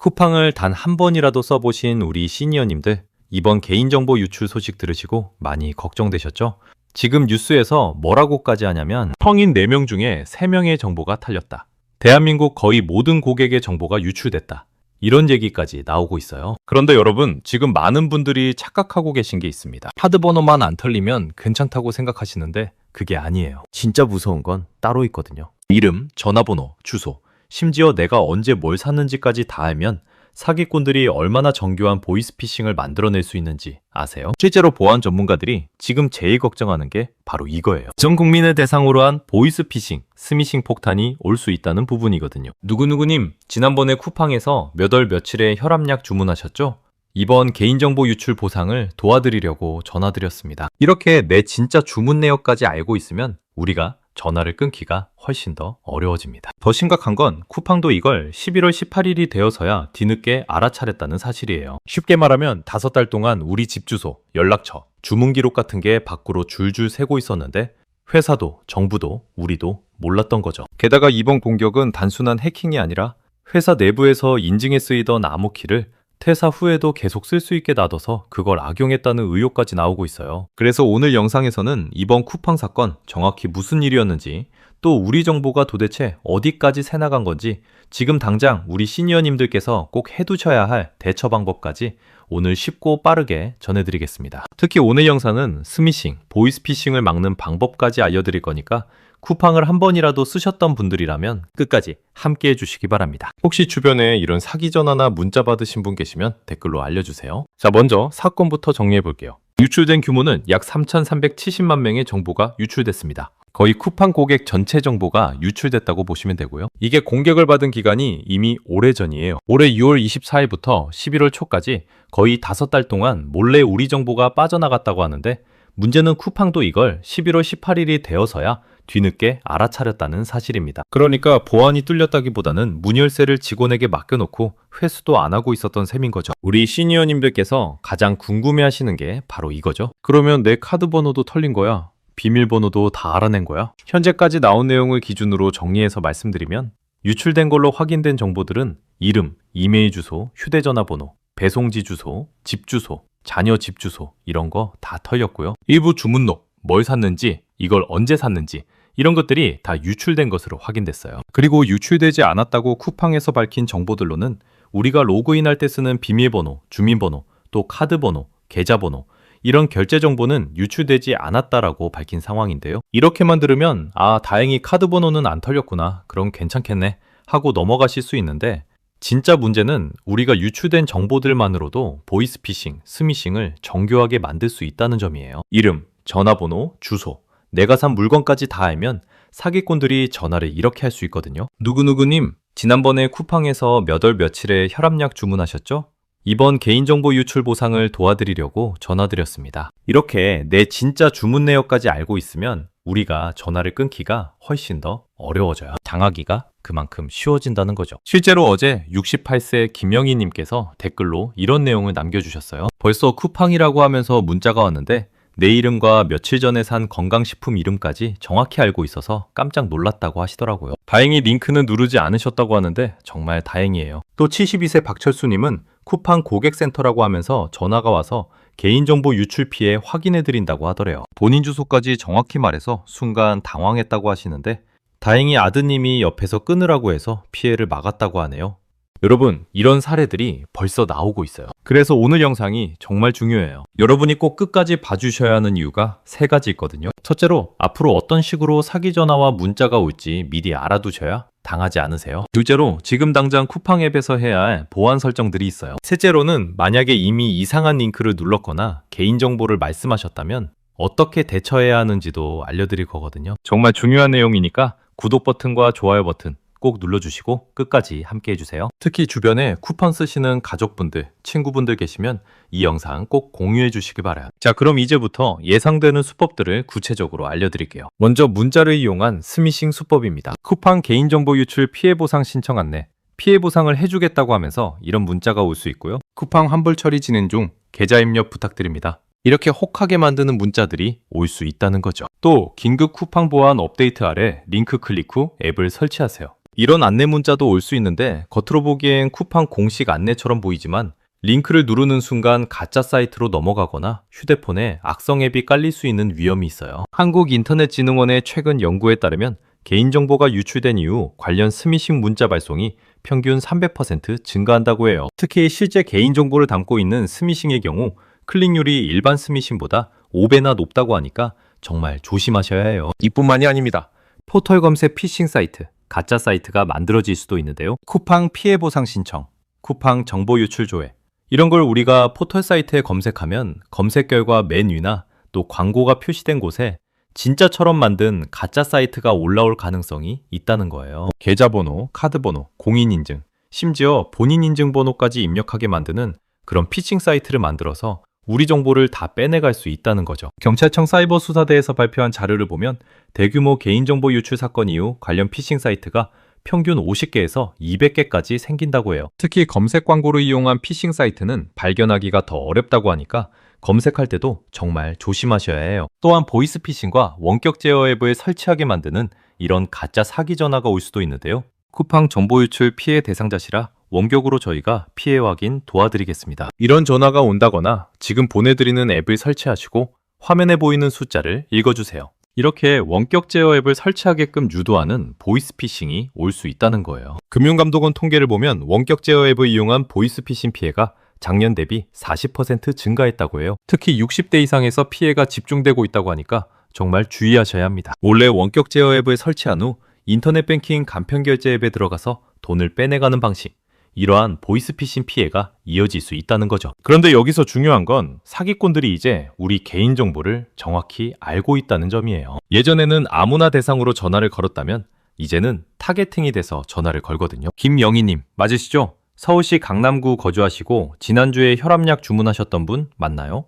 쿠팡을 단 한 번이라도 써보신 우리 시니어님들, 이번 개인정보 유출 소식 들으시고 많이 걱정되셨죠? 지금 뉴스에서 뭐라고까지 하냐면 성인 4명 중에 3명의 정보가 탈렸다. 대한민국 거의 모든 고객의 정보가 유출됐다. 이런 얘기까지 나오고 있어요. 그런데 여러분, 지금 많은 분들이 착각하고 계신 게 있습니다. 카드 번호만 안 털리면 괜찮다고 생각하시는데 그게 아니에요. 진짜 무서운 건 따로 있거든요. 이름, 전화번호, 주소, 심지어 내가 언제 뭘 샀는지까지 다 알면 사기꾼들이 얼마나 정교한 보이스피싱을 만들어낼 수 있는지 아세요? 실제로 보안 전문가들이 지금 제일 걱정하는 게 바로 이거예요. 전 국민을 대상으로 한 보이스피싱, 스미싱 폭탄이 올 수 있다는 부분이거든요. 누구누구님, 지난번에 쿠팡에서 몇 월 며칠에 혈압약 주문하셨죠? 이번 개인정보 유출 보상을 도와드리려고 전화드렸습니다. 이렇게 내 진짜 주문 내역까지 알고 있으면 우리가 전화를 끊기가 훨씬 더 어려워집니다. 더 심각한 건 쿠팡도 이걸 11월 18일이 되어서야 뒤늦게 알아차렸다는 사실이에요. 쉽게 말하면 다섯 달 동안 우리 집 주소, 연락처, 주문 기록 같은 게 밖으로 줄줄 새고 있었는데 회사도 정부도 우리도 몰랐던 거죠. 게다가 이번 공격은 단순한 해킹이 아니라 회사 내부에서 인증에 쓰이던 암호키를 퇴사 후에도 계속 쓸 수 있게 놔둬서 그걸 악용했다는 의혹까지 나오고 있어요. 그래서 오늘 영상에서는 이번 쿠팡 사건 정확히 무슨 일이었는지 또 우리 정보가 도대체 어디까지 새나간 건지 지금 당장 우리 시니어님들께서 꼭 해두셔야 할 대처 방법까지 오늘 쉽고 빠르게 전해드리겠습니다. 특히 오늘 영상은 스미싱, 보이스피싱을 막는 방법까지 알려드릴 거니까 쿠팡을 한 번이라도 쓰셨던 분들이라면 끝까지 함께 해주시기 바랍니다. 혹시 주변에 이런 사기 전화나 문자 받으신 분 계시면 댓글로 알려주세요. 자, 먼저 사건부터 정리해 볼게요. 유출된 규모는 약 3,370만 명의 정보가 유출됐습니다. 거의 쿠팡 고객 전체 정보가 유출됐다고 보시면 되고요. 이게 공격을 받은 기간이 이미 오래전이에요. 올해 6월 24일부터 11월 초까지 거의 5달 동안 몰래 우리 정보가 빠져나갔다고 하는데 문제는 쿠팡도 이걸 11월 18일이 되어서야 뒤늦게 알아차렸다는 사실입니다. 그러니까 보안이 뚫렸다기보다는 문열쇠를 직원에게 맡겨놓고 회수도 안 하고 있었던 셈인 거죠. 우리 시니어님들께서 가장 궁금해 하시는 게 바로 이거죠. 그러면 내 카드 번호도 털린 거야. 비밀번호도 다 알아낸 거야. 현재까지 나온 내용을 기준으로 정리해서 말씀드리면 유출된 걸로 확인된 정보들은 이름, 이메일 주소, 휴대전화 번호, 배송지 주소, 집 주소, 자녀 집 주소 이런 거 다 털렸고요. 일부 주문록, 뭘 샀는지, 이걸 언제 샀는지 이런 것들이 다 유출된 것으로 확인됐어요. 그리고 유출되지 않았다고 쿠팡에서 밝힌 정보들로는 우리가 로그인할 때 쓰는 비밀번호, 주민번호, 또 카드번호, 계좌번호 이런 결제 정보는 유출되지 않았다라고 밝힌 상황인데요. 이렇게만 들으면 아 다행히 카드 번호는 안 털렸구나 그럼 괜찮겠네 하고 넘어가실 수 있는데 진짜 문제는 우리가 유출된 정보들만으로도 보이스피싱, 스미싱을 정교하게 만들 수 있다는 점이에요. 이름, 전화번호, 주소, 내가 산 물건까지 다 알면 사기꾼들이 전화를 이렇게 할 수 있거든요. 누구누구님, 지난번에 쿠팡에서 몇 월 며칠에 혈압약 주문하셨죠? 이번 개인정보 유출 보상을 도와드리려고 전화드렸습니다. 이렇게 내 진짜 주문 내역까지 알고 있으면 우리가 전화를 끊기가 훨씬 더 어려워져요. 당하기가 그만큼 쉬워진다는 거죠. 실제로 어제 68세 김영희님께서 댓글로 이런 내용을 남겨주셨어요. 벌써 쿠팡이라고 하면서 문자가 왔는데 내 이름과 며칠 전에 산 건강식품 이름까지 정확히 알고 있어서 깜짝 놀랐다고 하시더라고요. 다행히 링크는 누르지 않으셨다고 하는데 정말 다행이에요. 또 72세 박철수님은 쿠팡 고객센터라고 하면서 전화가 와서 개인정보 유출 피해 확인해드린다고 하더래요. 본인 주소까지 정확히 말해서 순간 당황했다고 하시는데 다행히 아드님이 옆에서 끊으라고 해서 피해를 막았다고 하네요. 여러분, 이런 사례들이 벌써 나오고 있어요. 그래서 오늘 영상이 정말 중요해요. 여러분이 꼭 끝까지 봐주셔야 하는 이유가 세 가지 있거든요. 첫째로, 앞으로 어떤 식으로 사기 전화와 문자가 올지 미리 알아두셔야 당하지 않으세요. 둘째로, 지금 당장 쿠팡 앱에서 해야 할 보안 설정들이 있어요. 셋째로는, 만약에 이미 이상한 링크를 눌렀거나 개인정보를 말씀하셨다면 어떻게 대처해야 하는지도 알려드릴 거거든요. 정말 중요한 내용이니까 구독 버튼과 좋아요 버튼 꼭 눌러주시고 끝까지 함께 해주세요. 특히 주변에 쿠폰 쓰시는 가족분들, 친구분들 계시면 이 영상 꼭 공유해 주시기 바라요. 자, 그럼 이제부터 예상되는 수법들을 구체적으로 알려드릴게요. 먼저 문자를 이용한 스미싱 수법입니다. 쿠팡 개인정보 유출 피해 보상 신청 안내, 피해 보상을 해주겠다고 하면서 이런 문자가 올 수 있고요. 쿠팡 환불 처리 진행 중 계좌 입력 부탁드립니다. 이렇게 혹하게 만드는 문자들이 올 수 있다는 거죠. 또 긴급 쿠팡 보안 업데이트 아래 링크 클릭 후 앱을 설치하세요. 이런 안내 문자도 올 수 있는데 겉으로 보기엔 쿠팡 공식 안내처럼 보이지만 링크를 누르는 순간 가짜 사이트로 넘어가거나 휴대폰에 악성 앱이 깔릴 수 있는 위험이 있어요. 한국인터넷진흥원의 최근 연구에 따르면 개인정보가 유출된 이후 관련 스미싱 문자 발송이 평균 300% 증가한다고 해요. 특히 실제 개인정보를 담고 있는 스미싱의 경우 클릭률이 일반 스미싱보다 5배나 높다고 하니까 정말 조심하셔야 해요. 이뿐만이 아닙니다. 포털 검색 피싱 사이트, 가짜 사이트가 만들어질 수도 있는데요. 쿠팡 피해 보상 신청, 쿠팡 정보 유출 조회. 이런 걸 우리가 포털 사이트에 검색하면 검색 결과 맨 위나 또 광고가 표시된 곳에 진짜처럼 만든 가짜 사이트가 올라올 가능성이 있다는 거예요. 계좌번호, 카드번호, 공인인증, 심지어 본인 인증번호까지 입력하게 만드는 그런 피싱 사이트를 만들어서 우리 정보를 다 빼내갈 수 있다는 거죠. 경찰청 사이버 수사대에서 발표한 자료를 보면 대규모 개인정보 유출 사건 이후 관련 피싱 사이트가 평균 50개에서 200개까지 생긴다고 해요. 특히 검색 광고를 이용한 피싱 사이트는 발견하기가 더 어렵다고 하니까 검색할 때도 정말 조심하셔야 해요. 또한 보이스피싱과 원격 제어 앱을 설치하게 만드는 이런 가짜 사기 전화가 올 수도 있는데요. 쿠팡 정보 유출 피해 대상자시라 원격으로 저희가 피해 확인 도와드리겠습니다. 이런 전화가 온다거나 지금 보내드리는 앱을 설치하시고 화면에 보이는 숫자를 읽어주세요. 이렇게 원격 제어 앱을 설치하게끔 유도하는 보이스피싱이 올 수 있다는 거예요. 금융감독원 통계를 보면 원격 제어 앱을 이용한 보이스피싱 피해가 작년 대비 40% 증가했다고 해요. 특히 60대 이상에서 피해가 집중되고 있다고 하니까 정말 주의하셔야 합니다. 원래 원격 제어 앱을 설치한 후 인터넷 뱅킹 간편 결제 앱에 들어가서 돈을 빼내가는 방식. 이러한 보이스피싱 피해가 이어질 수 있다는 거죠. 그런데 여기서 중요한 건 사기꾼들이 이제 우리 개인 정보를 정확히 알고 있다는 점이에요. 예전에는 아무나 대상으로 전화를 걸었다면 이제는 타겟팅이 돼서 전화를 걸거든요. 김영희님 맞으시죠? 서울시 강남구 거주하시고 지난주에 혈압약 주문하셨던 분 맞나요?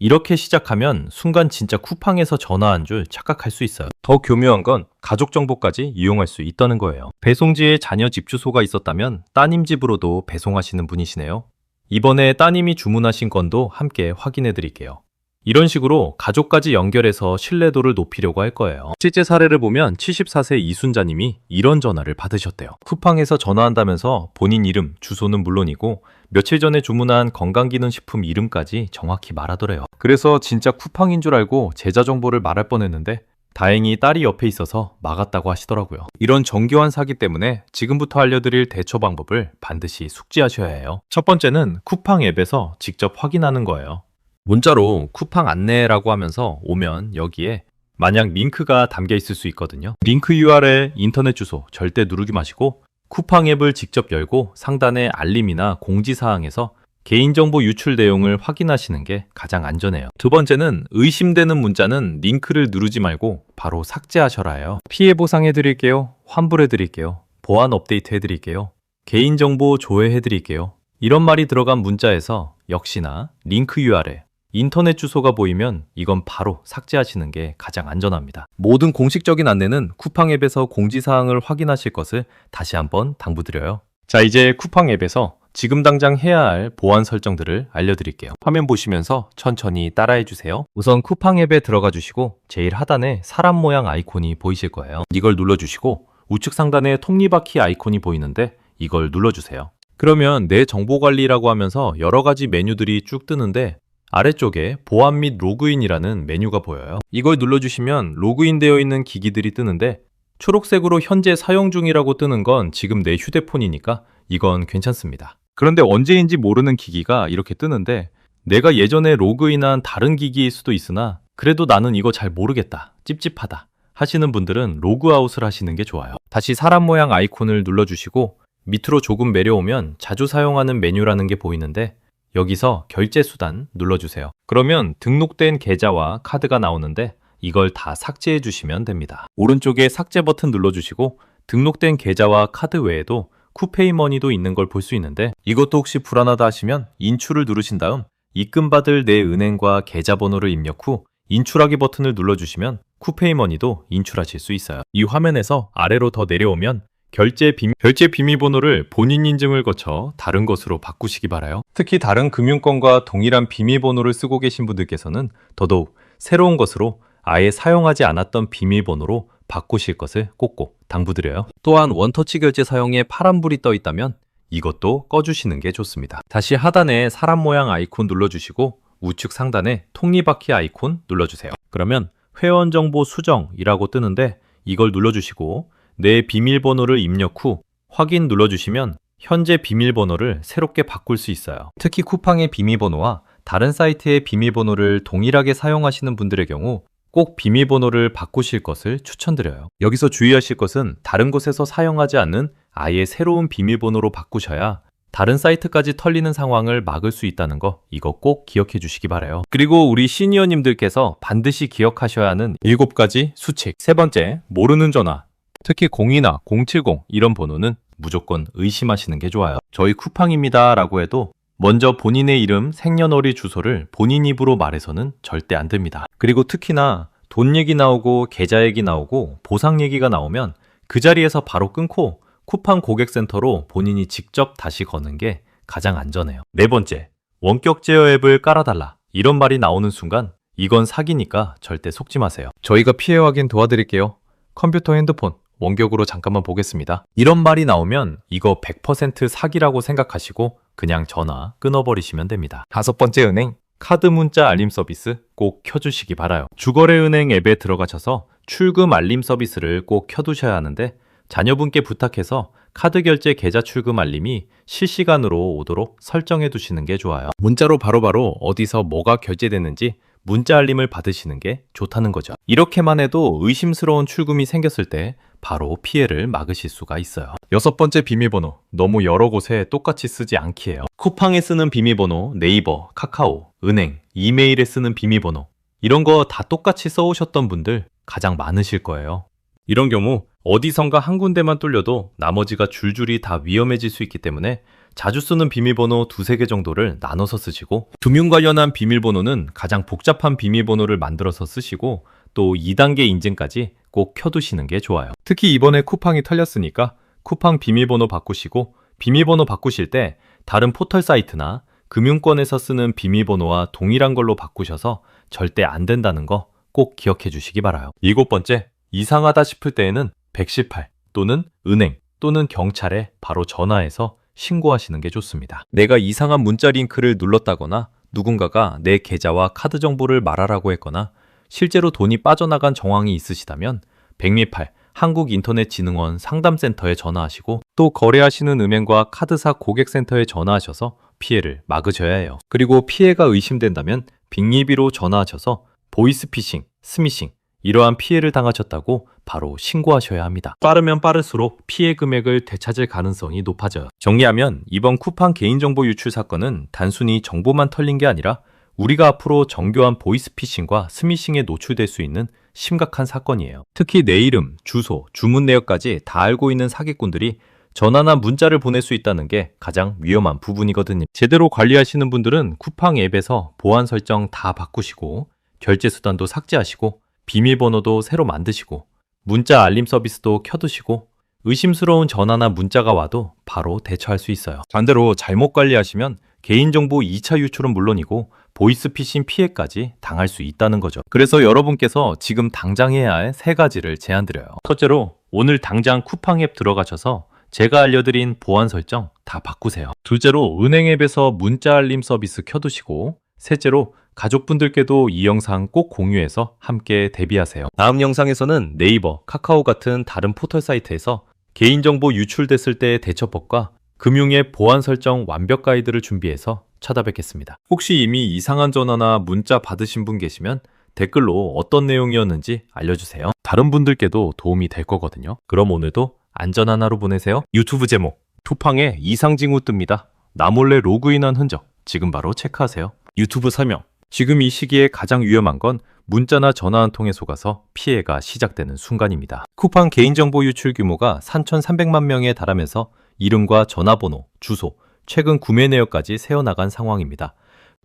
이렇게 시작하면 순간 진짜 쿠팡에서 전화한 줄 착각할 수 있어요. 더 교묘한 건 가족 정보까지 이용할 수 있다는 거예요. 배송지에 자녀 집 주소가 있었다면 따님 집으로도 배송하시는 분이시네요. 이번에 따님이 주문하신 건도 함께 확인해 드릴게요. 이런 식으로 가족까지 연결해서 신뢰도를 높이려고 할 거예요. 실제 사례를 보면 74세 이순자님이 이런 전화를 받으셨대요. 쿠팡에서 전화한다면서 본인 이름, 주소는 물론이고 며칠 전에 주문한 건강기능식품 이름까지 정확히 말하더래요. 그래서 진짜 쿠팡인 줄 알고 제자 정보를 말할 뻔했는데 다행히 딸이 옆에 있어서 막았다고 하시더라고요. 이런 정교한 사기 때문에 지금부터 알려드릴 대처 방법을 반드시 숙지하셔야 해요. 첫 번째는 쿠팡 앱에서 직접 확인하는 거예요. 문자로 쿠팡 안내라고 하면서 오면 여기에 만약 링크가 담겨 있을 수 있거든요. 링크 URL, 인터넷 주소 절대 누르지 마시고 쿠팡 앱을 직접 열고 상단의 알림이나 공지사항에서 개인정보 유출 내용을 확인하시는 게 가장 안전해요. 두 번째는 의심되는 문자는 링크를 누르지 말고 바로 삭제하셔라 해요. 피해 보상해 드릴게요. 환불해 드릴게요. 보안 업데이트 해 드릴게요. 개인정보 조회해 드릴게요. 이런 말이 들어간 문자에서 역시나 링크 URL, 인터넷 주소가 보이면 이건 바로 삭제하시는 게 가장 안전합니다. 모든 공식적인 안내는 쿠팡 앱에서 공지사항을 확인하실 것을 다시 한번 당부드려요. 자, 이제 쿠팡 앱에서 지금 당장 해야 할 보안 설정들을 알려드릴게요. 화면 보시면서 천천히 따라해 주세요. 우선 쿠팡 앱에 들어가 주시고 제일 하단에 사람 모양 아이콘이 보이실 거예요. 이걸 눌러주시고 우측 상단에 톱니바퀴 아이콘이 보이는데 이걸 눌러주세요. 그러면 내 정보 관리라고 하면서 여러 가지 메뉴들이 쭉 뜨는데 아래쪽에 보안 및 로그인이라는 메뉴가 보여요. 이걸 눌러주시면 로그인 되어 있는 기기들이 뜨는데 초록색으로 현재 사용 중이라고 뜨는 건 지금 내 휴대폰이니까 이건 괜찮습니다. 그런데 언제인지 모르는 기기가 이렇게 뜨는데 내가 예전에 로그인한 다른 기기일 수도 있으나 그래도 나는 이거 잘 모르겠다. 찝찝하다. 하시는 분들은 로그아웃을 하시는 게 좋아요. 다시 사람 모양 아이콘을 눌러주시고 밑으로 조금 내려오면 자주 사용하는 메뉴라는 게 보이는데 여기서 결제 수단 눌러주세요. 그러면 등록된 계좌와 카드가 나오는데 이걸 다 삭제해 주시면 됩니다. 오른쪽에 삭제 버튼 눌러주시고 등록된 계좌와 카드 외에도 쿠페이머니도 있는 걸 볼 수 있는데 이것도 혹시 불안하다 하시면 인출을 누르신 다음 입금받을 내 은행과 계좌번호를 입력 후 인출하기 버튼을 눌러주시면 쿠페이머니도 인출하실 수 있어요. 이 화면에서 아래로 더 내려오면 결제 비밀, 결제 비밀번호를 본인 인증을 거쳐 다른 것으로 바꾸시기 바라요. 특히 다른 금융권과 동일한 비밀번호를 쓰고 계신 분들께서는 더더욱 새로운 것으로 아예 사용하지 않았던 비밀번호로 바꾸실 것을 꼭꼭 당부드려요. 또한 원터치 결제 사용에 파란불이 떠 있다면 이것도 꺼주시는 게 좋습니다. 다시 하단에 사람 모양 아이콘 눌러주시고 우측 상단에 톱니바퀴 아이콘 눌러주세요. 그러면 회원 정보 수정이라고 뜨는데 이걸 눌러주시고 내 비밀번호를 입력 후 확인 눌러주시면 현재 비밀번호를 새롭게 바꿀 수 있어요. 특히 쿠팡의 비밀번호와 다른 사이트의 비밀번호를 동일하게 사용하시는 분들의 경우 꼭 비밀번호를 바꾸실 것을 추천드려요. 여기서 주의하실 것은 다른 곳에서 사용하지 않는 아예 새로운 비밀번호로 바꾸셔야 다른 사이트까지 털리는 상황을 막을 수 있다는 거 이거 꼭 기억해 주시기 바라요. 그리고 우리 시니어님들께서 반드시 기억하셔야 하는 7가지 수칙. 세 번째, 모르는 전화. 특히 02나 070 이런 번호는 무조건 의심하시는 게 좋아요. 저희 쿠팡입니다 라고 해도 먼저 본인의 이름, 생년월일 주소를 본인 입으로 말해서는 절대 안 됩니다. 그리고 특히나 돈 얘기 나오고 계좌 얘기 나오고 보상 얘기가 나오면 그 자리에서 바로 끊고 쿠팡 고객센터로 본인이 직접 다시 거는 게 가장 안전해요. 네 번째, 원격 제어 앱을 깔아달라. 이런 말이 나오는 순간 이건 사기니까 절대 속지 마세요. 저희가 피해 확인 도와드릴게요. 컴퓨터 핸드폰 원격으로 잠깐만 보겠습니다. 이런 말이 나오면 이거 100% 사기라고 생각하시고 그냥 전화 끊어버리시면 됩니다. 다섯 번째 은행, 카드 문자 알림 서비스 꼭 켜주시기 바라요. 주거래 은행 앱에 들어가셔서 출금 알림 서비스를 꼭 켜두셔야 하는데 자녀분께 부탁해서 카드 결제 계좌 출금 알림이 실시간으로 오도록 설정해 두시는 게 좋아요. 문자로 바로바로 어디서 뭐가 결제됐는지 문자 알림을 받으시는 게 좋다는 거죠. 이렇게만 해도 의심스러운 출금이 생겼을 때 바로 피해를 막으실 수가 있어요. 여섯 번째 비밀번호. 너무 여러 곳에 똑같이 쓰지 않기예요. 쿠팡에 쓰는 비밀번호, 네이버, 카카오, 은행, 이메일에 쓰는 비밀번호. 이런 거 다 똑같이 써오셨던 분들 가장 많으실 거예요. 이런 경우 어디선가 한 군데만 뚫려도 나머지가 줄줄이 다 위험해질 수 있기 때문에 자주 쓰는 비밀번호 두세 개 정도를 나눠서 쓰시고 금융 관련한 비밀번호는 가장 복잡한 비밀번호를 만들어서 쓰시고 또 2단계 인증까지 꼭 켜두시는 게 좋아요. 특히 이번에 쿠팡이 털렸으니까 쿠팡 비밀번호 바꾸시고 비밀번호 바꾸실 때 다른 포털 사이트나 금융권에서 쓰는 비밀번호와 동일한 걸로 바꾸셔서 절대 안 된다는 거 꼭 기억해 주시기 바라요. 일곱 번째, 이상하다 싶을 때에는 118 또는 은행 또는 경찰에 바로 전화해서 신고하시는 게 좋습니다. 내가 이상한 문자 링크를 눌렀다거나 누군가가 내 계좌와 카드 정보를 말하라고 했거나 실제로 돈이 빠져나간 정황이 있으시다면 118 한국인터넷진흥원 상담센터에 전화하시고 또 거래하시는 은행과 카드사 고객센터에 전화하셔서 피해를 막으셔야 해요. 그리고 피해가 의심된다면 빅리비로 전화하셔서 보이스피싱, 스미싱 이러한 피해를 당하셨다고 바로 신고하셔야 합니다. 빠르면 빠를수록 피해 금액을 되찾을 가능성이 높아져요. 정리하면 이번 쿠팡 개인정보 유출 사건은 단순히 정보만 털린 게 아니라 우리가 앞으로 정교한 보이스피싱과 스미싱에 노출될 수 있는 심각한 사건이에요. 특히 내 이름, 주소, 주문 내역까지 다 알고 있는 사기꾼들이 전화나 문자를 보낼 수 있다는 게 가장 위험한 부분이거든요. 제대로 관리하시는 분들은 쿠팡 앱에서 보안 설정 다 바꾸시고 결제 수단도 삭제하시고 비밀번호도 새로 만드시고 문자 알림 서비스도 켜두시고 의심스러운 전화나 문자가 와도 바로 대처할 수 있어요. 반대로 잘못 관리하시면 개인정보 2차 유출은 물론이고 보이스피싱 피해까지 당할 수 있다는 거죠. 그래서 여러분께서 지금 당장 해야 할 세 가지를 제안드려요. 첫째로 오늘 당장 쿠팡 앱 들어가셔서 제가 알려드린 보안 설정 다 바꾸세요. 둘째로 은행 앱에서 문자 알림 서비스 켜두시고 셋째로 가족분들께도 이 영상 꼭 공유해서 함께 대비하세요. 다음 영상에서는 네이버, 카카오 같은 다른 포털 사이트에서 개인정보 유출됐을 때의 대처법과 금융의 보안 설정 완벽 가이드를 준비해서 찾아뵙겠습니다. 혹시 이미 이상한 전화나 문자 받으신 분 계시면 댓글로 어떤 내용이었는지 알려주세요. 다른 분들께도 도움이 될 거거든요. 그럼 오늘도 안전한 하루 보내세요. 유튜브 제목, 투팡에 이상 징후 뜹니다. 나 몰래 로그인한 흔적, 지금 바로 체크하세요. 유튜브 설명, 지금 이 시기에 가장 위험한 건 문자나 전화 한 통에 속아서 피해가 시작되는 순간입니다. 쿠팡 개인정보 유출 규모가 3,300만 명에 달하면서 이름과 전화번호, 주소, 최근 구매 내역까지 새어나간 상황입니다.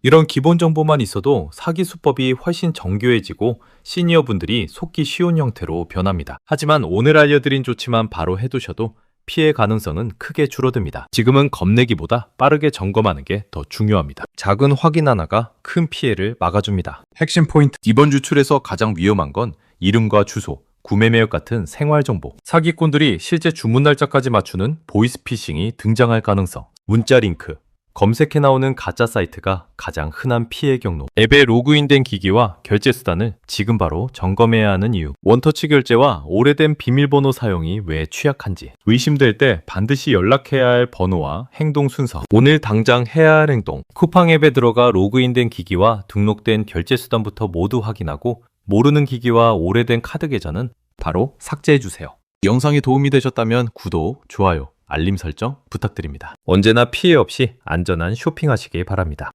이런 기본 정보만 있어도 사기 수법이 훨씬 정교해지고 시니어분들이 속기 쉬운 형태로 변합니다. 하지만 오늘 알려드린 조치만 바로 해두셔도 피해 가능성은 크게 줄어듭니다. 지금은 겁내기보다 빠르게 점검하는 게 더 중요합니다. 작은 확인 하나가 큰 피해를 막아줍니다. 핵심 포인트. 이번 유출에서 가장 위험한 건 이름과 주소, 구매 매역 같은 생활 정보, 사기꾼들이 실제 주문 날짜까지 맞추는 보이스피싱이 등장할 가능성, 문자 링크, 검색해 나오는 가짜 사이트가 가장 흔한 피해 경로. 앱에 로그인된 기기와 결제 수단을 지금 바로 점검해야 하는 이유. 원터치 결제와 오래된 비밀번호 사용이 왜 취약한지. 의심될 때 반드시 연락해야 할 번호와 행동 순서. 오늘 당장 해야 할 행동. 쿠팡 앱에 들어가 로그인된 기기와 등록된 결제 수단부터 모두 확인하고 모르는 기기와 오래된 카드 계좌는 바로 삭제해 주세요. 영상이 도움이 되셨다면 구독, 좋아요, 알림 설정 부탁드립니다. 언제나 피해 없이 안전한 쇼핑하시길 바랍니다.